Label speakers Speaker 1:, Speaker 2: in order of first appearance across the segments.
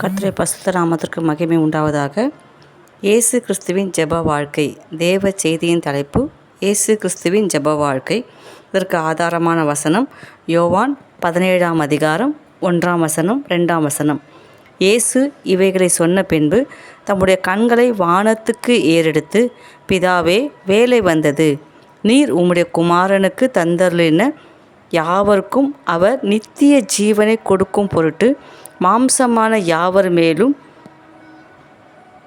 Speaker 1: கர்த்தரை பசுத்த நாமத்திற்கு மகிமை உண்டாவதாக. இயேசு கிறிஸ்துவின் ஜெப வாழ்க்கை தேவ செய்தியின் தலைப்பு இயேசு கிறிஸ்துவின் ஜெப வாழ்க்கை. இதற்கு ஆதாரமான வசனம் யோவான் பதினேழாம் அதிகாரம் ஒன்றாம் வசனம் ரெண்டாம் வசனம். இயேசு இவைகளை சொன்ன பின்பு தம்முடைய கண்களை வானத்துக்கு ஏறெடுத்து பிதாவே வேலை வந்தது. நீர் உம்முடைய குமாரனுக்கு தந்தருளின யாவருக்கும் அவர் நித்திய ஜீவனை கொடுக்கும் பொருட்டு மாம்சமான யாவர் மேலும்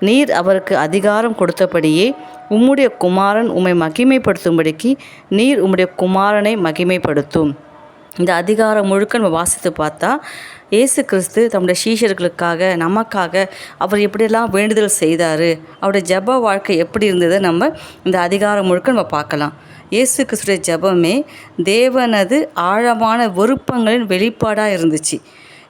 Speaker 1: நீர் அவருக்கு அதிகாரம் கொடுத்தபடியே உம்முடைய குமாரன் உம்மை மகிமைப்படுத்தும்படிக்கு நீர் உம்முடைய குமாரனை மகிமைப்படுத்தும். இந்த அதிகாரம் முழுக்க நம்ம வாசித்து பார்த்தா இயேசு கிறிஸ்து தம்முடைய சீஷர்களுக்காக நமக்காக அவர் எப்படியெல்லாம் வேண்டுதல் செய்தார் அவருடைய ஜெப வாழ்க்கை எப்படி இருந்ததை நம்ம இந்த அதிகாரம் முழுக்க நம்ம பார்க்கலாம். இயேசு கிறிஸ்துடைய ஜெபமே தேவனது ஆழமான விருப்பங்களின் வெளிப்பாடாக இருந்துச்சு.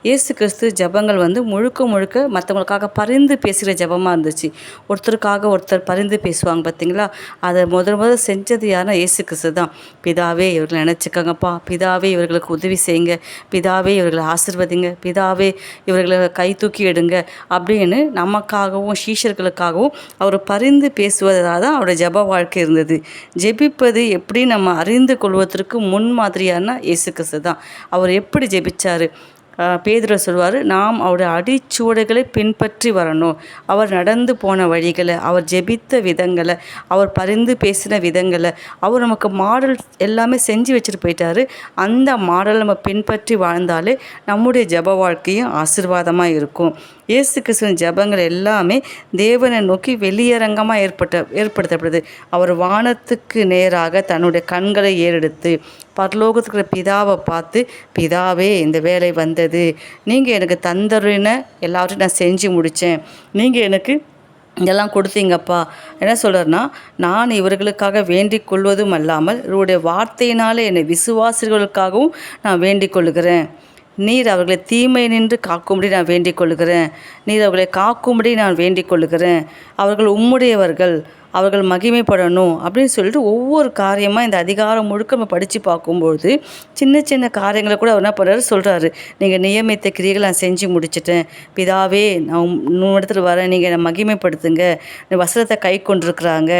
Speaker 1: இயேசு கிறிஸ்து ஜெபங்கள் வந்து முழுக்க முழுக்க மற்றவங்களுக்காக பரிந்து பேசுகிற ஜெபமாக இருந்துச்சு. ஒருத்தருக்காக ஒருத்தர் பரிந்து பேசுவாங்க பார்த்தீங்களா அதை முதல் முதல் செஞ்சது யாருன்னா இயேசு கிறிஸ்து தான். பிதாவே இவர்களை நினச்சிக்கோங்கப்பா. பிதாவே இவர்களுக்கு உதவி செய்யுங்க. பிதாவே இவர்களை ஆசிர்வதிங்க. பிதாவே இவர்களை கை தூக்கி எடுங்க. அப்படின்னு நமக்காகவும் சீஷர்களுக்காகவும் அவர் பரிந்து பேசுவதாக தான் அவரோட ஜெப வாழ்க்கை இருந்தது. ஜெபிப்பது எப்படி நம்ம அறிந்து கொள்வதற்கு முன்மாதிரியான இயேசு கிறிஸ்து தான். அவர் எப்படி ஜெபிச்சார்? பேதுரு சொல்வார் நாம் அவருடைய அடிச்சுவடுகளை பின்பற்றி வரணும். அவர் நடந்து போன வழிகளை அவர் ஜெபித்த விதங்களை அவர் பரிந்து பேசின விதங்களை அவர் நமக்கு மாடல் எல்லாமே செஞ்சு வச்சுட்டு போயிட்டாரு. அந்த மாடலை நம்ம பின்பற்றி வாழ்ந்தாலே நம்முடைய ஜெப வாழ்க்கையும் ஆசிர்வாதமாக இருக்கும். இயேசு கிறிஸ்துவின் ஜெபங்கள் எல்லாமே தேவனை நோக்கி வெளியரங்கமாக ஏற்பட்ட ஏற்படுத்தப்படுது. அவர் வானத்துக்கு நேராக தன்னுடைய கண்களை ஏறெடுத்து பரலோகத்துக்கு பிதாவை பார்த்து பிதாவே இந்த வேலை வந்தது. நீங்கள் எனக்கு தந்தருன்னு எல்லாவற்றையும் நான் செஞ்சு முடித்தேன் நீங்கள் எனக்கு இதெல்லாம் கொடுத்தீங்கப்பா. என்ன சொல்கிறேன்னா நான் இவர்களுக்காக வேண்டிக் கொள்வதும் அல்லாமல் இவருடைய வார்த்தையினாலே என்னை விசுவாசிகளுக்காகவும் நான் வேண்டிக் கொள்கிறேன் நீர் அவர்களை தீமை நின்று காக்கும்படி நான் வேண்டிக் கொள்கிறேன் நீர் அவர்களை காக்கும்படி நான் வேண்டிக் கொள்கிறேன் அவர்கள் உம்முடையவர்கள். அவர்கள் மகிமைப்படணும் அப்படின்னு சொல்லிட்டு ஒவ்வொரு காரியமாக இந்த அதிகாரம் முழுக்க நம்ம படித்து பார்க்கும்பொழுது சின்ன சின்ன காரியங்களை கூட அவர் என்ன பண்ணுறாரு சொல்கிறாரு நீங்கள் நியமித்த கிரிகளை நான் செஞ்சு முடிச்சிட்டேன். பிதாவே நான் இடத்துல வரேன் நீங்கள் என்னை மகிமைப்படுத்துங்க. வசனத்தை கை கொண்டிருக்கிறாங்க.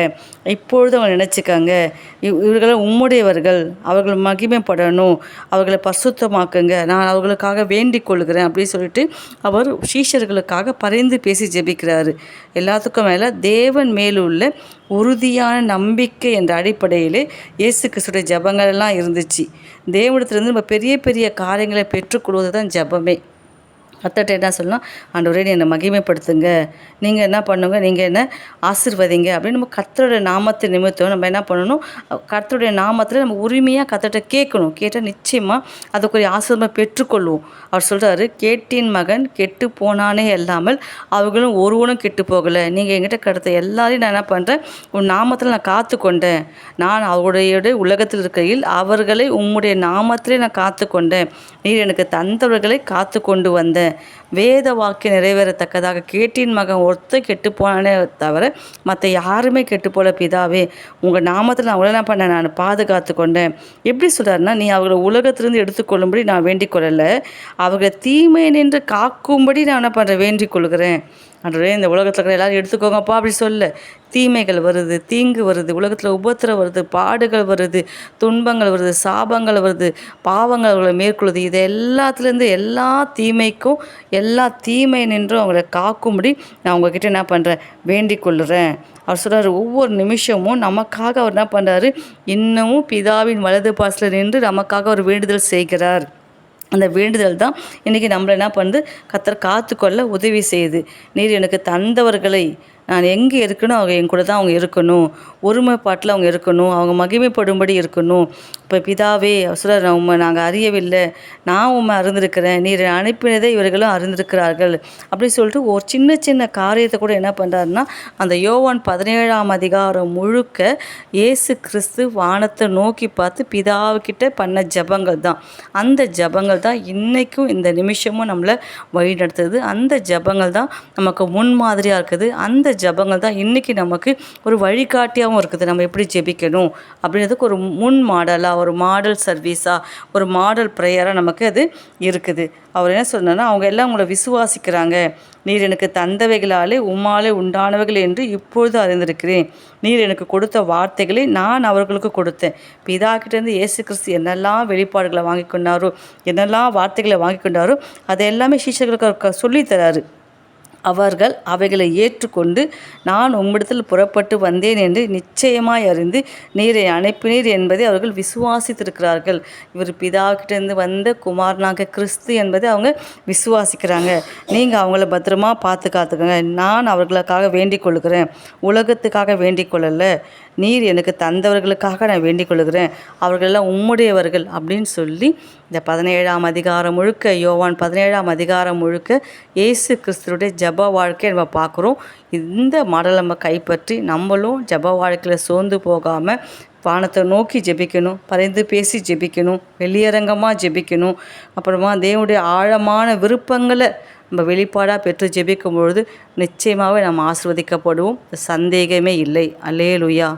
Speaker 1: இப்பொழுது அவங்க நினச்சிக்காங்க. இவர்கள் உம்முடையவர்கள். அவர்கள் மகிமைப்படணும். அவர்களை பசுத்தமாக்குங்க நான் அவர்களுக்காக வேண்டிக் கொள்கிறேன் அப்படின்னு சொல்லிட்டு அவர் சீஷர்களுக்காக பரிந்து பேசி ஜெபிக்கிறாரு. எல்லாத்துக்கும் மேலே தேவன் மேலுள்ள உறுதியான நம்பிக்கை என்ற அடிப்படையில் இயேசு கிறிஸ்துடைய ஜபங்கள்லாம் இருந்துச்சு. தேவனத்துலேருந்து நம்ம பெரிய பெரிய காரியங்களை பெற்றுக்கொள்வது தான் ஜபமே. கத்தட்ட என்ன சொல்லணும்? ஆண்டவரே என்னை மகிமைப்படுத்துங்க. நீங்கள் என்ன பண்ணுங்க? நீங்கள் என்ன ஆசிர்வதிங்க? அப்படின்னு நம்ம கத்தருடைய நாமத்தை நிமித்தம் நம்ம என்ன பண்ணணும்? கத்தருடைய நாமத்தில் நம்ம உரிமையாக கத்தட்ட கேட்கணும். கேட்டால் நிச்சயமாக அதுக்குரிய ஆசிர்வாதம் பெற்றுக்கொள்வோம். அவர் சொல்கிறாரு கேட்டின் மகன் கெட்டு போனானே இல்லாமல் அவர்களும் ஒருவனும் கெட்டு போகலை. நீங்கள் எங்கிட்ட கடத்த எல்லாரையும் நான் என்ன பண்ணுறேன் உன் நாமத்தில் நான் காத்து கொண்டேன் நான் அவருடைய உலகத்தில் இருக்கையில் அவர்களை உம்முடைய நாமத்திலே நான் காத்து கொண்டேன் நீர் எனக்கு தந்தவர்களை காத்து கொண்டு வந்தேன். வேத வாக்கு நிறைவேறத்தக்கதாக கேட்டின் மகன் ஒருத்த கெட்டு போனானே தவிர மற்ற யாருமே கெட்டு போல பிதாவே உங்கள் நாமத்தில் நான் உடனே பண்ண நான் பாதுகாத்து கொண்டேன். எப்படி சொல்கிறாருன்னா நீ அவர்களை உலகத்திலிருந்து எடுத்துக்கொள்ளும்படி நான் வேண்டிக் கொள்ளலை அவர்களை தீமை நின்று காக்கும்படி நான் என்ன பண்ணுறேன் வேண்டிக் கொள்கிறேன். அன்றே இந்த உலகத்தில் இருக்கிற எல்லோரும் எடுத்துக்கோங்கப்பா அப்படி சொல்ல. தீமைகள் வருது தீங்கு வருது உலகத்தில் உபத்திரம் வருது பாடுகள் வருது துன்பங்கள் வருது சாபங்கள் வருது பாவங்கள் அவர்களை மேற்கொள்ளுது. இது எல்லாத்துலேருந்து எல்லா தீமைக்கும் எல்லா தீமை நின்றும் அவங்களை காக்கும்படி நான் உங்ககிட்ட என்ன பண்ணுறேன் வேண்டிக் கொள்ளுறேன் அவர் சொல்கிறார் ஒவ்வொரு நிமிஷமும் நமக்காக அவர் என்ன பண்ணுறாரு இன்னமும் பிதாவின் வலது பாசில் நின்று நமக்காக அவர் வேண்டுதல் செய்கிறார். அந்த வேண்டுதல் தான் இன்றைக்கி நம்மளை என்ன பண்ணுது? கத்தர் காத்துக்கொள்ள உதவி செய்யுது. நீர் எனக்கு தந்தவர்களை நான் எங்கே இருக்கணும்? அவங்க என் கூட தான் அவங்க இருக்கணும். ஒருமைப்பாட்டில் அவங்க இருக்கணும். அவங்க மகிமைப்படும்படி இருக்கணும். இப்போ பிதாவே அசுரர் உண்மை நாங்கள் அறியவில்லை. நான் உண்மை அறிந்திருக்கிறேன். நீர் அனுப்பினதை இவர்களும் அறிந்திருக்கிறார்கள். அப்படின்னு சொல்லிட்டு ஒரு சின்ன சின்ன காரியத்தை கூட என்ன பண்ணுறாருன்னா அந்த யோவான் பதினேழாம் அதிகாரம் முழுக்க இயேசு கிறிஸ்து வானத்தை நோக்கி பார்த்து பிதாவுக்கிட்ட பண்ண ஜபங்கள் தான். அந்த ஜபங்கள் தான் இன்றைக்கும் இந்த நிமிஷமும் நம்மளை வழி நடத்துது அந்த ஜபங்கள் தான் நமக்கு முன்மாதிரியாக இருக்குது. அந்த ஜபங்கள் தான் இன்றைக்கி நமக்கு ஒரு வழிகாட்டியாகவும் இருக்குது. நம்ம எப்படி ஜெபிக்கணும் அப்படின்றதுக்கு ஒரு முன் மாடலாக ஒரு மாடல் சர்வீஸாக ஒரு மாடல் ப்ரேயராக நமக்கு அது இருக்குது. அவர் என்ன சொன்னார்னா அவங்க எல்லாம் உங்களை விசுவாசிக்கிறாங்க. நீர் எனக்கு தந்தவைகளாலே உம்மாலே உண்டானவைகள் என்று இப்பொழுது அறிந்திருக்கிறேன். நீர் எனக்கு கொடுத்த வார்த்தைகளை நான் அவர்களுக்கு கொடுத்தேன். பிதா கிட்டேருந்து இயேசு கிறிஸ்து என்னெல்லாம் வெளிப்பாடுகளை வாங்கி கொண்டாரோ என்னெல்லாம் வார்த்தைகளை வாங்கி கொண்டாரோ அதை எல்லாமே சீஷர்களுக்கு சொல்லித்தராரு அவர்கள் அவைகளை ஏற்றுக்கொண்டு நான் உம்மிடத்தில் புறப்பட்டு வந்தேன் என்று நிச்சயமாய் அறிந்து நீரை அனுப்பினீர் என்பதை அவர்கள் விசுவாசித்திருக்கிறார்கள். இவர் பிதாக்கிட்டேருந்து வந்த குமாரனாக கிறிஸ்து என்பதை அவங்க விசுவாசிக்கிறாங்க. நீங்கள் அவங்கள பத்திரமா பார்த்து காத்துக்கோங்க. நான் அவர்களுக்காக வேண்டிக் கொள்கிறேன். உலகத்துக்காக வேண்டிக் கொள்ளலை. நீர் எனக்கு தந்தவர்களுக்காக நான் வேண்டிக் கொள்கிறேன். அவர்களெல்லாம் உம்முடையவர்கள் அப்படின்னு சொல்லி இந்த பதினேழாம் அதிகாரம் முழுக்க யோவான் பதினேழாம் அதிகாரம் முழுக்க இயேசு கிறிஸ்துடைய ஜப வாழ்க்கையை நம்ம பார்க்குறோம். இந்த மாடலை நம்ம கைப்பற்றி நம்மளும் ஜப வாழ்க்கையில் சோர்ந்து போகாமல் வானத்தை நோக்கி ஜெபிக்கணும் பறைந்து பேசி ஜெபிக்கணும் வெளியரங்கமாக ஜெபிக்கணும். அப்புறமா தேவனுடைய ஆழமான விருப்பங்களை நம்ம வெளிப்பாடாக பெற்று ஜெபிக்கும் பொழுது நிச்சயமாகவே நாம் ஆசிர்வதிக்கப்படுவோம். சந்தேகமே இல்லை. அல்லேலுயா.